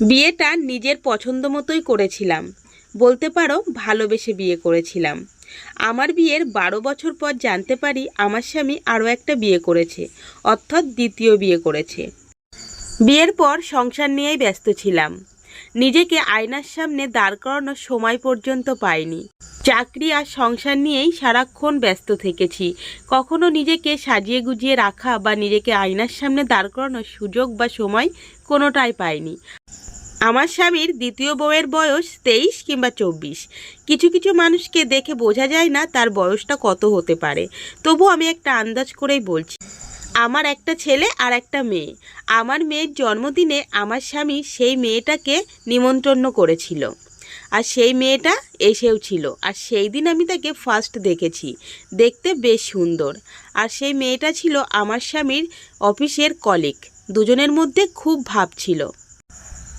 বিয়েটা নিজের পছন্দ মতোই করেছিলাম। বলতে পারো, ভালোবেসে বিয়ে করেছিলাম। আমার বিয়ের বারো বছর পর জানতে পারি আমার স্বামী আরও একটা বিয়ে করেছে, অর্থাৎ দ্বিতীয় বিয়ে করেছে। বিয়ের পর সংসার নিয়েই ব্যস্ত ছিলাম। নিজেকে আয়নার সামনে দাঁড় করানোর সময় পর্যন্ত পাইনি। চাকরি আর সংসার নিয়েই সারাক্ষণ ব্যস্ত থেকেছি। কখনো নিজেকে সাজিয়ে গুজিয়ে রাখা বা নিজেকে আয়নার সামনে দাঁড় করানোর সুযোগ বা সময় কোনোটাই পাইনি। আমার স্বামীর দ্বিতীয় বউয়ের বয়স তেইশ কিংবা চব্বিশ। কিছু কিছু মানুষকে দেখে বোঝা যায় না তার বয়সটা কত হতে পারে। তবু আমি একটা আন্দাজ করেই বলছি, আমার একটা ছেলে আর একটা মেয়ে। আমার মেয়ের জন্মদিনে আমার স্বামী সেই মেয়েটাকে নিমন্ত্রণ করেছিল। আর সেই মেয়েটা এসেও ছিল। আর সেই দিন আমি তাকে ফার্স্ট দেখেছি। দেখতে বেশ সুন্দর। আর সেই মেয়েটা ছিল আমার স্বামীর অফিসের কলিগ দুজনের মধ্যে খুব ভাব ছিল।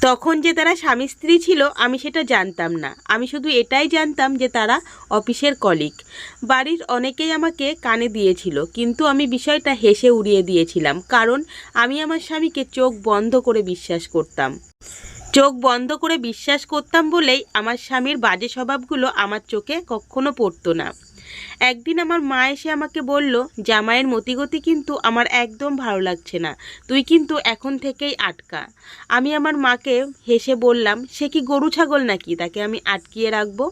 তখন যে তারা স্বামী স্ত্রী ছিল, আমি সেটা জানতাম না। আমি শুধু এটাই জানতাম যে তারা অফিসের কলিগ বাড়ির অনেকেই আমাকে কানে দিয়েছিল, কিন্তু আমি বিষয়টা হেসে উড়িয়ে দিয়েছিলাম, কারণ আমি আমার স্বামীকে চোখ বন্ধ করে বিশ্বাস করতাম। চোখ বন্ধ করে বিশ্বাস করতাম বলেই আমার স্বামীর বাজে স্বভাবগুলো আমার চোখে কখনো পড়তো না। একদিন আমার মা এসে আমাকে বলল, জামাইয়ের মতিগতি কিন্তু আমার একদম ভালো লাগছে না। তুই কিন্তু এখন থেকেই আটকা। আমি আমার মাকে হেসে বললাম, সে কি গরু ছাগল নাকি? তাকে আমি আটকিয়ে রাখব?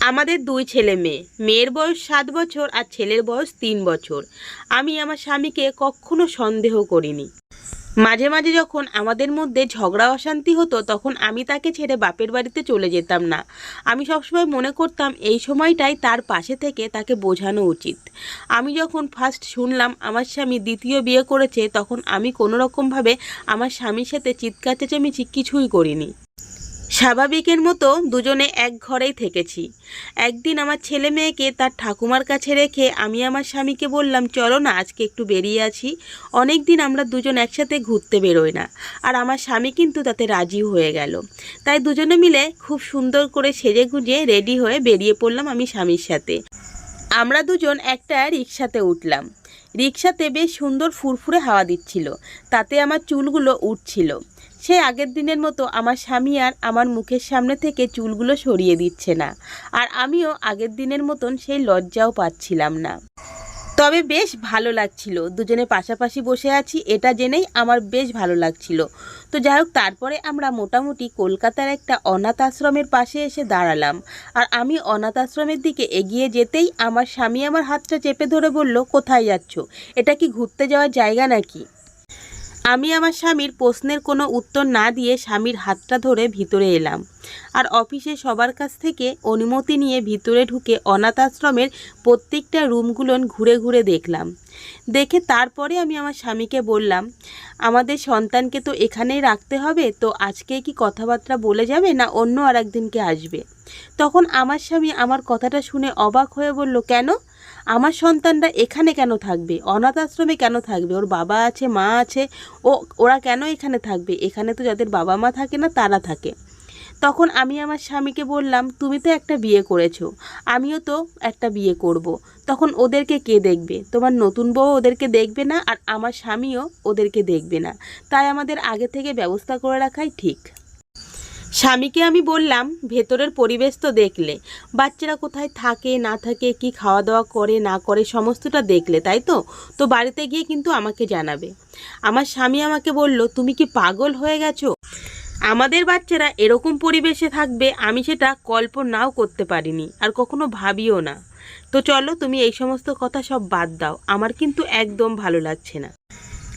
আমাদের দুই ছেলে মেয়ে, মেয়ের বয়স সাত বছর আর ছেলের বয়স তিন বছর। আমি আমার স্বামীকে কখনো সন্দেহ করিনি। মাঝে মাঝে যখন আমাদের মধ্যে ঝগড়া অশান্তি হতো, তখন আমি তাকে ছেড়ে বাপের বাড়িতে চলে যেতাম না। আমি সবসময় মনে করতাম, এই সময়টাই তার পাশে থেকে তাকে বোঝানো উচিত। আমি যখন ফার্স্ট শুনলাম, আমার স্বামী দ্বিতীয় বিয়ে করেছে, তখন আমি কোনো রকমভাবে আমার স্বামীর সাথে চিৎকার চেঁচামেচি কিছুই করিনি। স্বাভাবিকের মতো দুজনে এক ঘরেই থেকেছি। একদিন আমার ছেলে মেয়েকে তার ঠাকুমার কাছে রেখে আমি আমার স্বামীকে বললাম, চলো না, আজকে একটু বেরিয়ে আছি। অনেক দিন আমরা দুজন একসাথে ঘুরতে বেরোই না। আর আমার স্বামী কিন্তু তাতে রাজি হয়ে গেল। তাই দুজনে মিলে খুব সুন্দর করে সেজে গুজে রেডি হয়ে বেরিয়ে পড়লাম আমি স্বামীর সাথে। আমরা দুজন একটা রিক্সাতে উঠলাম। রিক্সাতে বেশ সুন্দর ফুরফুরে হাওয়া দিচ্ছিল। তাতে আমার চুলগুলো উঠছিল। সে আগের দিনের মতো আমার স্বামী আর আমার মুখের সামনে থেকে চুলগুলো সরিয়ে দিচ্ছে না। আর আমিও আগের দিনের মতন সেই লজ্জাও পাচ্ছিলাম না। তবে বেশ ভালো লাগছিল। দুজনে পাশাপাশি বসে আছি, এটা জেনেই আমার বেশ ভালো লাগছিল। তো যাই হোক, তারপরে আমরা মোটামুটি কলকাতার একটা অনাথ আশ্রমের পাশে এসে দাঁড়ালাম। আর আমি অনাথ আশ্রমের দিকে এগিয়ে যেতেই আমার স্বামী আমার হাতটা চেপে ধরে বলল, কোথায় যাচ্ছ? এটা কি ঘুরতে যাওয়ার জায়গা নাকি? আমি আমার স্বামীর প্রশ্নের কোনো উত্তর না দিয়ে স্বামীর হাতটা ধরে ভিতরে এলাম। আর অফিসে সবার কাছ থেকে অনুমতি নিয়ে ভিতরে ঢুকে অনাথ আশ্রমের প্রত্যেকটা রুমগুলোন ঘুরে ঘুরে দেখলাম। দেখে তারপরে আমি আমার স্বামীকে বললাম, আমাদের সন্তানকে তো এখানেই রাখতে হবে, তো আজকে কি কথাবার্তা বলে যাবে না অন্য আর একদিনকে আসবে? তখন আমার স্বামী আমার কথাটা শুনে অবাক হয়ে বলল, কেন? আমার সন্তানরা এখানে কেন থাকবে? অনাথ আশ্রমে কেন থাকবে? ওর বাবা আছে, মা আছে, ও, ওরা কেন এখানে থাকবে? এখানে তো যাদের বাবা মা থাকে না, তারা থাকে। তখন আমি আমার স্বামীকে বললাম, তুমি তো একটা বিয়ে করেছ, আমিও তো একটা বিয়ে করব। তখন ওদেরকে কে দেখবে? তোমার নতুন বউ ওদেরকে দেখবে না, আর আমার স্বামীও ওদেরকে দেখবে না। তাই আমাদের আগে থেকে ব্যবস্থা করে রাখাই ঠিক। স্বামীকে আমি বললাম, ভেতরের পরিবেশ তো দেখলে। বাচ্চারা কোথায় থাকে, না থাকে, কি খাওয়া দাওয়া করে, না করে, সমস্তটা দেখলে, তাই তো? তো বাড়িতে গিয়ে কিন্তু আমাকে জানাবে। আমার স্বামী আমাকে বলল, তুমি কি পাগল হয়ে গেছো? আমাদের বাচ্চারা এরকম পরিবেশে থাকবে, আমি সেটা কল্পনাও করতে পারিনি, আর কখনো ভাবিও না। তো চলো, তুমি এই সমস্ত কথা সব বাদ দাও, আমার কিন্তু একদম ভালো লাগছে না।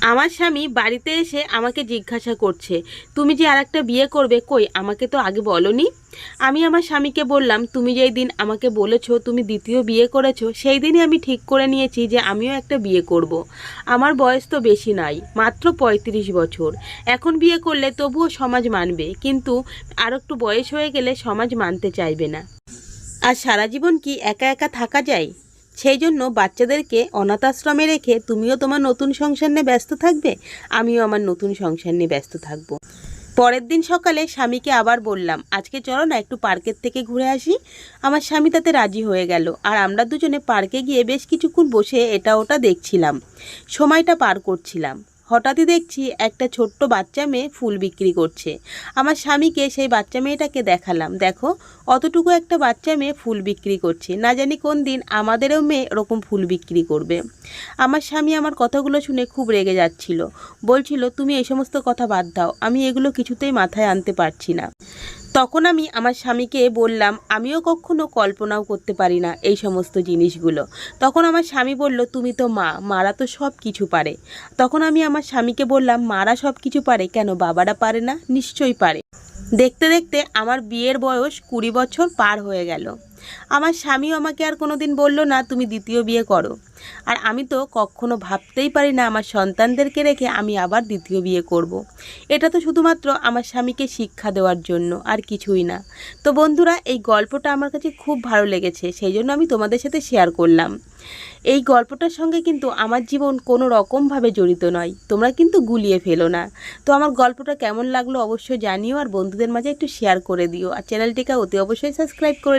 আমার স্বামী বাড়িতে এসে আমাকে জিজ্ঞাসা করছে, তুমি যে আর বিয়ে করবে কই? আমাকে তো আগে বলনি? আমি আমার স্বামীকে বললাম, তুমি যেই দিন আমাকে বলেছ তুমি দ্বিতীয় বিয়ে করেছ, সেই দিনই আমি ঠিক করে নিয়েছি যে আমিও একটা বিয়ে করব। আমার বয়স তো বেশি নাই, মাত্র পঁয়ত্রিশ বছর। এখন বিয়ে করলে তবুও সমাজ মানবে, কিন্তু আর একটু বয়স হয়ে গেলে সমাজ মানতে চাইবে না। আর সারা জীবন কি একা একা থাকা যায়? সেই জন্য বাচ্চাদেরকে অনাথ আশ্রমে রেখে তুমিও তোমার নতুন সংসার নিয়ে ব্যস্ত থাকবে, আমিও আমার নতুন সংসার নিয়ে ব্যস্ত থাকব। পরের দিন সকালে স্বামীকে আবার বললাম, আজকে চলো না একটু পার্কের থেকে ঘুরে আসি। আমার স্বামী তাতে রাজি হয়ে গেল, আর আমরা দুজনে পার্কে গিয়ে বেশ কিছুক্ষণ বসে এটা ওটা দেখছিলাম। সময়টা পার করছিলাম। হঠাৎই দেখছি একটা ছোট্ট বাচ্চা মেয়ে ফুল বিক্রি করছে। আমার স্বামীকে সেই বাচ্চা মেয়েটাকে দেখালাম। দেখো, অতটুকু একটা বাচ্চা মেয়ে ফুল বিক্রি করছে। না জানি কোন দিন আমাদেরও মেয়ে ওরকম ফুল বিক্রি করবে। আমার স্বামী আমার কথাগুলো শুনে খুব রেগে যাচ্ছিল। বলছিল, তুমি এই সমস্ত কথা বাদ দাও। আমি এগুলো কিছুতেই মাথায় আনতে পারছি না। তখন আমি আমার স্বামীকে বললাম, আমিও কখনো কল্পনাও করতে পারি না এই সমস্ত জিনিসগুলো। তখন আমার স্বামী বলল, তুমি তো মা, মারা তো সব কিছু পারে। তখন আমি আমার স্বামীকে বললাম, মারা সব কিছু পারে কেন? বাবারা পারে না? নিশ্চয়ই পারে। দেখতে দেখতে আমার বিয়ের বয়স কুড়ি বছর পার হয়ে গেল। আমার স্বামীও আমাকে আর কোনো দিন বলল না, তুমি দ্বিতীয় বিয়ে করো আর আমি তো কখনো ভাবতেই পারি না আমার সন্তানদেরকে রেখে আমি আবার দ্বিতীয় বিয়ে করব। এটা তো শুধুমাত্র আমার স্বামীকে শিক্ষা দেওয়ার জন্য, আর কিছুই না তো বন্ধুরা, এই গল্পটা আমার কাছে খুব ভালো লেগেছে, সেই জন্য আমি তোমাদের সাথে শেয়ার করলাম এই গল্পটার সঙ্গে কিন্তু আমার জীবন কোনো রকমভাবে জড়িত নয়, তোমরা কিন্তু গুলিয়ে ফেলো না তো আমার গল্পটা কেমন লাগল অবশ্যই জানিও, আর বন্ধুদের মাঝে একটু শেয়ার করে দিও আর চ্যানেলটিকে অতি অবশ্যই সাবস্ক্রাইব করে।